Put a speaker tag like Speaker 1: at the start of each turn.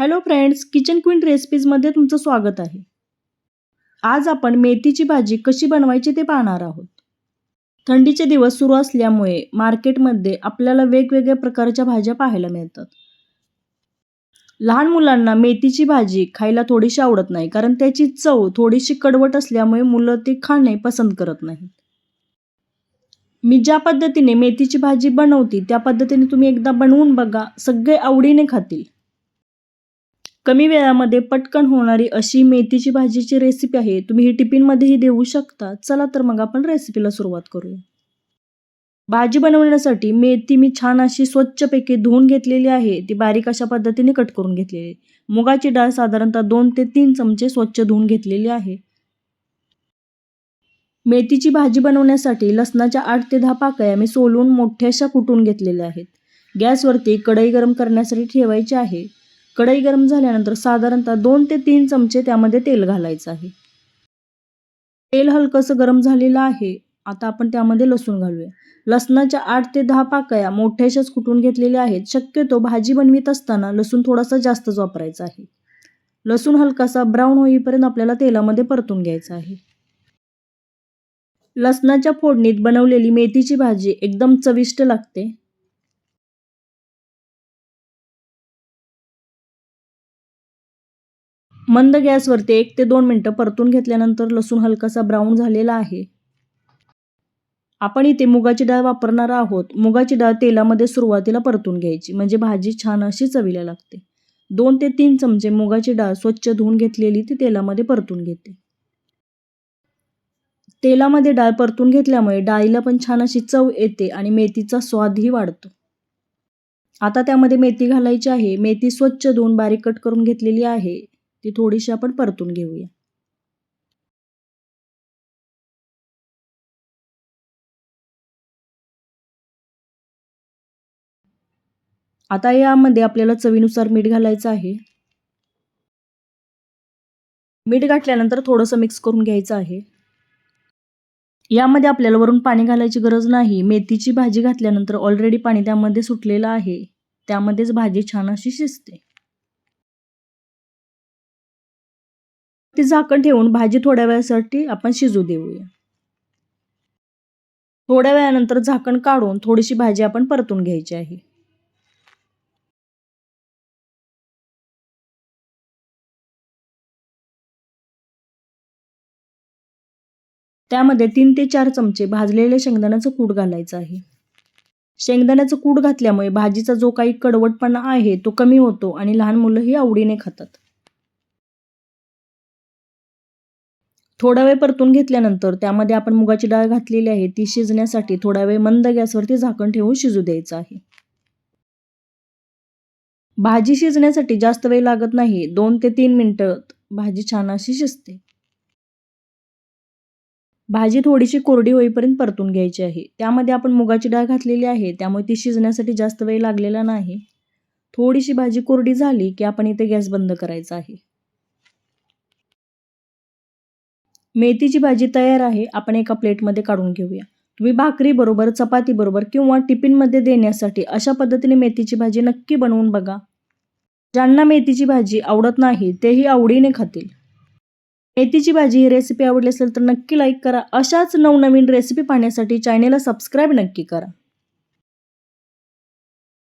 Speaker 1: Hello friends kitchen queen रेसिपीजमध्ये तुमचं स्वागत आहे. आज आपण मेथीची भाजी कशी बनवायची ते पाहणार आहोत. थंडीचे दिवस सुरू असल्यामुळे मार्केटमध्ये आपल्याला वेगवेगळ्या प्रकारच्या भाज्या पाहायला मिळतात. लहान मुलांना मेथीची भाजी खायला थोडीशी आवडत नाही कारण त्याची चव थोडीशी कडवट असल्यामुळे मुलं ते खाणे पसंत करत नाहीत. मी ज्या पद्धतीने मेथीची भाजी बनवते त्या पद्धतीने तुम्ही एकदा बनवून बघा सगळे आवडीने खातील. कमी वेळामध्ये पटकन होणारी अशी मेथीची भाजीची रेसिपी आहे. तुम्ही ही टिफिनमध्येही देऊ शकता. चला तर मग आपण रेसिपीला सुरुवात करूया. भाजी बनवण्यासाठी मेथी मी छान अशी स्वच्छपैकी धुवून घेतलेली आहे. ती बारीक अशा पद्धतीने कट करून घेतलेली. मुगाची डाळ साधारणतः दोन ते तीन चमचे स्वच्छ धुवून घेतलेली आहे. मेथीची भाजी बनवण्यासाठी लसणाच्या आठ ते दहा पाकळ्या मी सोलून मोठ्याशा कुटून घेतलेल्या आहेत. गॅसवरती कढई गरम करण्यासाठी ठेवायची आहे. कढई गरम झाल्यानंतर साधारणतः दोन ते तीन चमचे त्यामध्ये तेल घालायचं आहे. तेल हलकंसं गरम झालेलं आहे. आता आपण त्यामध्ये लसूण घालूया. लसणाच्या आठ ते दहा पाकळ्या मोठ्याशाच कुटून घेतलेल्या आहेत. शक्यतो भाजी बनवित असताना लसूण थोडासा जास्तच वापरायचा आहे. लसूण हलकासा ब्राऊन होईपर्यंत आपल्याला तेलामध्ये परतून घ्यायचा आहे. लसणाच्या फोडणीत बनवलेली मेथीची भाजी एकदम चविष्ट लागते. मंद गॅसवरती एक ते दोन मिनटं परतून घेतल्यानंतर लसूण हलकासा ब्राऊन झालेला आहे. आपण इथे मुगाची डाळ वापरणार आहोत. मुगाची डाळ तेलामध्ये सुरुवातीला परतून घ्यायची. म्हणजे भाजी छान अशी चवीला लागते. दोन ते तीन चमचे मुगाची डाळ स्वच्छ धुवून घेतलेली ती तेलामध्ये परतून घेते. तेलामध्ये डाळ परतून घेतल्यामुळे डाळीला पण छान अशी चव येते आणि मेथीचा स्वादही वाढतो. आता त्यामध्ये मेथी घालायची आहे. मेथी स्वच्छ धुवून बारीक कट करून घेतलेली आहे. ती थोडीशी आपण परतून घेऊया. आता यामध्ये आपल्याला चवीनुसार मीठ घालायचं आहे. मीठ घातल्यानंतर थोडंसं मिक्स करून घ्यायचं आहे. यामध्ये आपल्याला वरून पाणी घालायची गरज नाही. मेथीची भाजी घातल्यानंतर ऑलरेडी पाणी त्यामध्ये सुटलेलं आहे. त्यामध्येच भाजी छान अशी शिजते. ती झाकण ठेवून भाजी थोड्या वेळासाठी आपण शिजू देऊया. थोड्या वेळानंतर झाकण काढून थोडीशी भाजी आपण परतून घ्यायची आहे. त्यामध्ये तीन ते चार चमचे भाजलेले शेंगदाण्याचं कूट घालायचं आहे. शेंगदाण्याचं कूट घातल्यामुळे भाजीचा जो काही कडवटपणा आहे तो कमी होतो आणि लहान मुलंही आवडीने खातात. थोडा वेळ परतून घेतल्यानंतर त्यामध्ये आपण मुगाची डाळ घातलेली आहे ती शिजण्यासाठी थोडा वेळ मंद गॅसवरती झाकण ठेवून शिजू द्यायचं आहे. भाजी शिजण्यासाठी जास्त वेळ लागत नाही दोन ते तीन मिनटं भाजी छान अशी शिजते. भाजी थोडीशी कोरडी होईपर्यंत परतून घ्यायची आहे. त्यामध्ये आपण मुगाची डाळ घातलेली आहे त्यामुळे ती शिजण्यासाठी जास्त वेळ लागलेला नाही. थोडीशी भाजी कोरडी झाली की आपण इथे गॅस बंद करायचा आहे. मेथीची भाजी तयार आहे आपण एका प्लेटमध्ये काढून घेऊया. तुम्ही भाकरीबरोबर चपातीबरोबर किंवा टिफिनमध्ये देण्यासाठी अशा पद्धतीने मेथीची भाजी नक्की बनवून बघा. ज्यांना मेथीची भाजी आवडत नाही तेही आवडीने खातील. मेथीची भाजी ही रेसिपी आवडली असेल तर नक्की लाईक करा. अशाच नवनवीन रेसिपी पाहण्यासाठी चॅनेलला सबस्क्राईब नक्की करा.